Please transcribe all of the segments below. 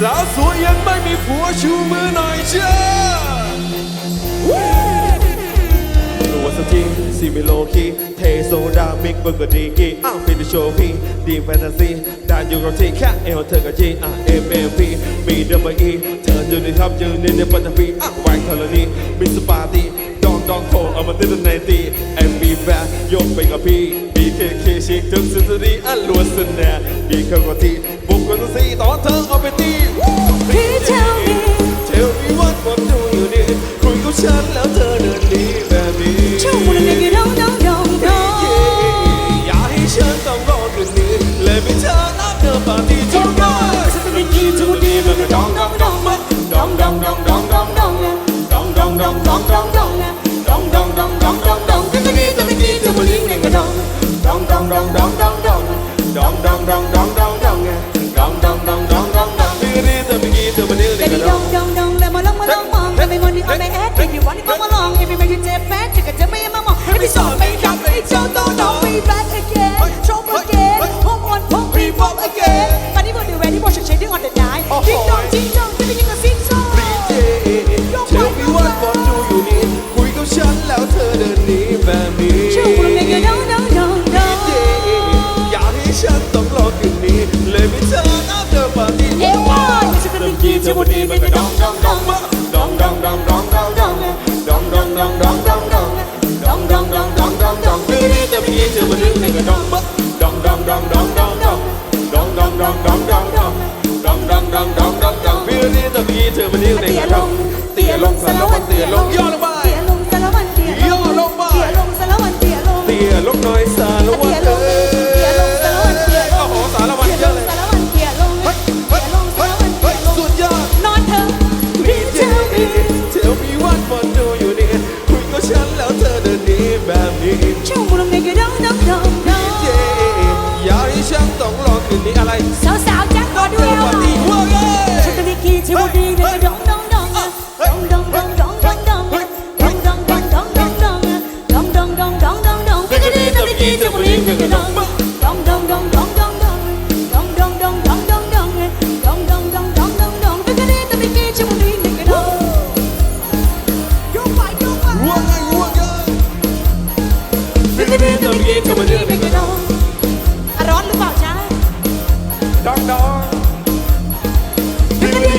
สาวสวยยังไม่มีผัวชูมือหน่อยจ้าตัวสจริงซีมิโลคีเทโซดามิกเบอร์กดีกีอ้าวเป็นโชว์พีดีแฟนตาซีดานอยู่กับที่แค่เอวเธอกับจีอะเอ็มเอ็มพีมีเดบอีเธออยู่ในทับยืนในเดบัตฟีอะแหวงเธอละนี่มิสปาร์ตี้ ดองดองโคเอามาติดในตีเอ็มบีแฟนยกไปกับพี่บีเคเคชิคถึงสุดที่อันล้วนสนแน่บีเคกับที่บุกกันสีตอนเธอเอาไปตี Please tell me Tell me what what do you need คุยกับฉันแล้วเธอเดินหนีแบบนี้ Don't wanna make it don't don't don't don't อย่าให้ฉันต้องรอคืนนี้ Let me turn up the party tonight ฉันเป็นกีทูดีมันก็ดองดองดองมาดองดองดองดองดองดองดองดองดองดองดองดองด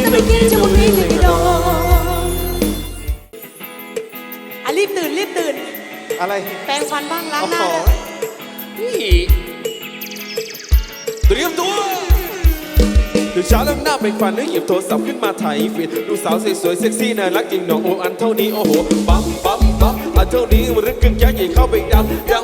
เป็นกีที่วันดีที่วันดีเลยดองอะรีบตื่นรีบตื่น อะไรแปรงฟันบ้างล้างโอ้หน้าโหด้วยนี่เตรียมตัวตื่นเช้าแล้วหน้าเป็นฟันแล้วหยิบโทรศัพท์ขึ้นมาถ่ายฟีดดูสาวสวยๆเซ็กซี่น่ารักจริงน้องโอ้อันเท่านี้โอ้โหปั๊มปั๊มปั๊มอันเท่านี้มันรึกกึ่งยักษ์ใหญ่เข้าไปดำ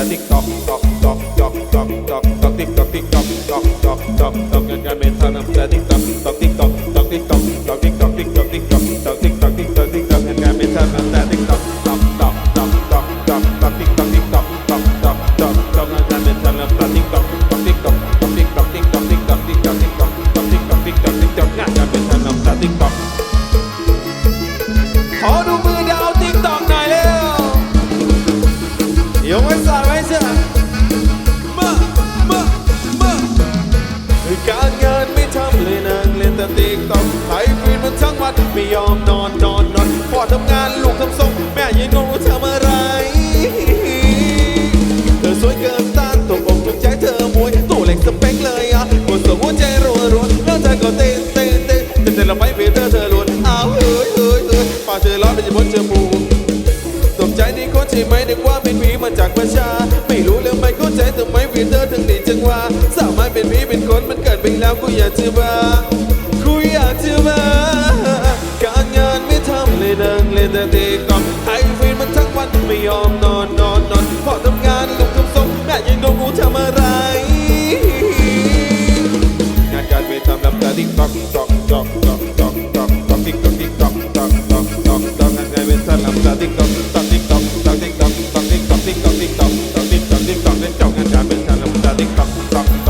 แต่ติ๊กต็อกต็อกต็อกต็อกต็อกต็อกต็อกติ๊กต็อกติ๊กต็อกต็อกต็อกต็อกต็อกงานการไม่ทำลำแต่ติ๊กต็อกต็อกติ๊กต็อกต็อกติ๊กต็อกต็อกติ๊กต็อกติ๊กต็อกติ๊กต็อกต็อกติ๊กต็อกติ๊กต็อกติ๊กต็อกงานการไม่ทำลำแต่ติ๊กต็อกต็อกต็อกต็อกต็อกต็อกต็อกติ๊กต็อกติ๊กต็อกต็อกต็อกต็อกต็อกงานการไม่ทำลำแต่ติ๊กต็อกต็อกติ๊กต็อกต็อกติ๊กต็อกติ๊กต็อกติ๊กต็อกติ๊กต็อกติ๊กต็อกติ๊กต็อกติ๊กต็อกติ๊กตอกงานการไม่ทำลำแต่ติ๊กต็อก มันทั้งวันไม่ยอมนอนนอนนอนพอทำงานลูกทำทรงแม่ยังงงว่าทำอะไร เธอสวยเกินต้านตกอกตกใจเธอมวยตัวเล็กสเปคเลยอะกดส่งหัวใจรัวรัวแล้วเธอก็เต้นเต้นเต้นเต้นเต้นแล้วไปเพียเธอเธอล้วนอ้าวเฮ้ยเฮ้ยเฮ้ยปากเธอร้อนเป็นจะพ้นจมูกตกใจนี่คนใช่ไหมนึกว่าเป็นผีมาจากประชา ไม่รู้แล้วไม่เข้าใจทำไมผีเธอถึงดีจังว่าสาวไม่เป็นผีเป็นคนมันเกิดไปแล้วกูอยากจะมากูอยากจะมา นแต่ตีกลับไอ้ฟีนมันทั้งวันต้องไม่ยอมนอนนอนนอนพอทำงานลุกทำทรงแม่ยังโดนกูทำอะไร งานการไปทำลำตาติ๊กตอกจอกจอกจอกจอกจอกจอกต๊อกติ๊กตอกตอกตอกตอกตอกงานการไปทำลำตาติ๊กตอกตอกติ๊กตอกตอกติ๊กตอกตอกติ๊กตอกติ๊กตอกติ๊กตอกตอกติ๊กตอกติ๊กตอกเล่นจอกงานการไปทำลำตาติ๊กตอกตอก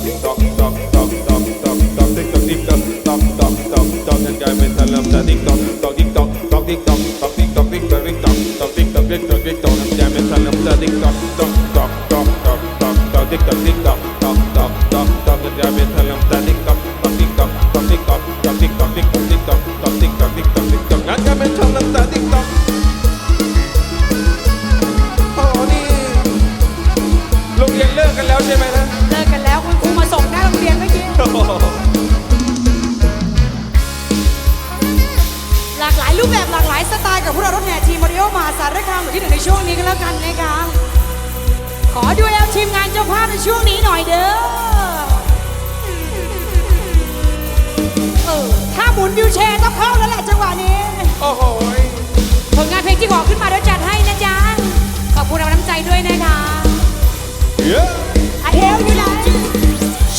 ตาติ๊กตอกตอกตอกตอกตอกตอกตอกติ๊กตอกติ๊กตอกตอกตอกตอกตอกฉันกลายเป็นทันลำตาติ๊กตอกตอกติ๊กตอกตอกติ๊กตอกตอกติ๊กตอกติ๊กตอกติ๊กตอกตอกติ๊กตอกติ๊กตอกติ๊กตอกฉันกลายเป็นทันลำตาติ๊กตอกตอกตอกตอกตอกตอกตอกติ๊กตอกติ๊กตอก คามอยู่ที่หนึ่งในช่วงนี้กันแล้วกันนะคะ ขอดูแลทีมงานเจ้าภาพในช่วงนี้หน่อยเด้อเออถ้าหมุนวิวแชร์ต้องเข้าแล้วแหละจังหวะนี้ โอ้โหผลงานเพลงที่บอกขึ้นมาเดี๋ยวจัดให้นะจ๊ะ ขอบคุณเราน้ำใจด้วยนะคะเย้ไอเฮลอยู่ไหนช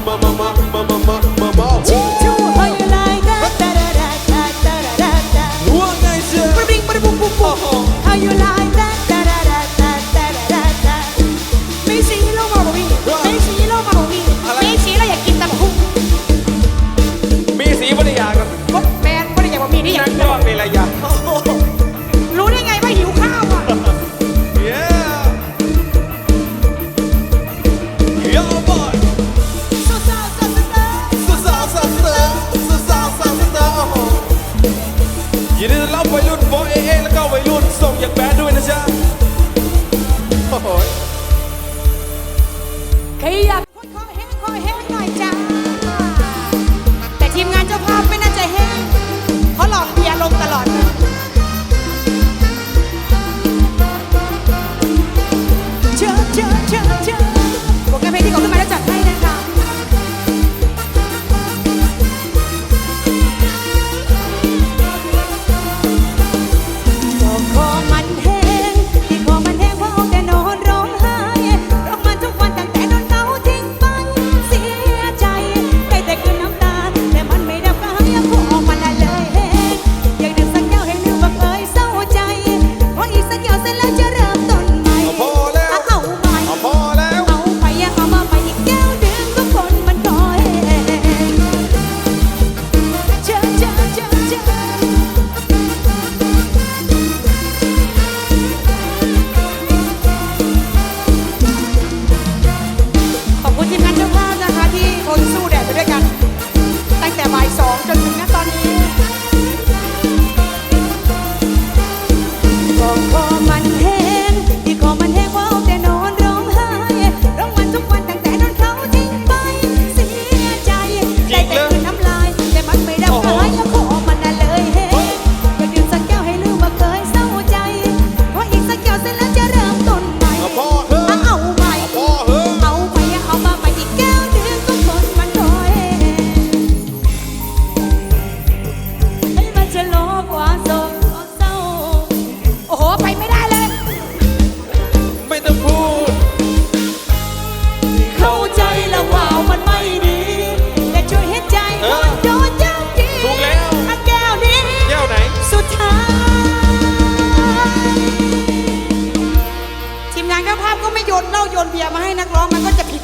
อยายพูดขอเฮ้งขอเฮ้งหน่อยจ้า แต่ทีมงานเจ้าภาพไม่น่าจะเฮ้งเขาหลอกเบียร์ลงตลอดเจอเจอเจอเจอ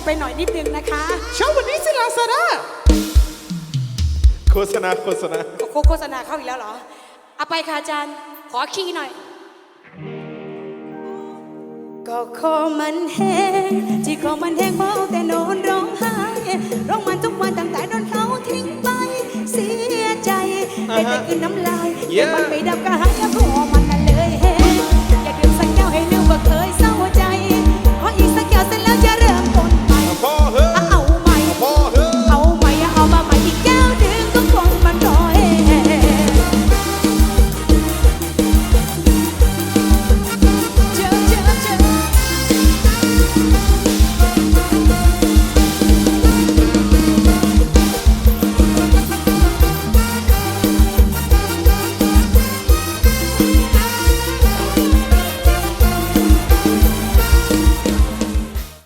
ไปหน่อยนิดนึงนะคะเช้าวันนี้สิลาซาด้าโฆษณาโฆษณาโฆโฆษณาเข้าอีกแล้วเหรอ เอาไปค่ะอาจารย์ ขอขี้หน่อย ก็คอมันแห้งที่คอมันแห้งเพราะเอาแต่นอนร้องไห้ร้องมันทุกวันตั้งแต่โดนเขาทิ้งไปเสียใจได้แต่คืนน้ำลายแต่มันไม่ดับกระหายเพราะมันนั่น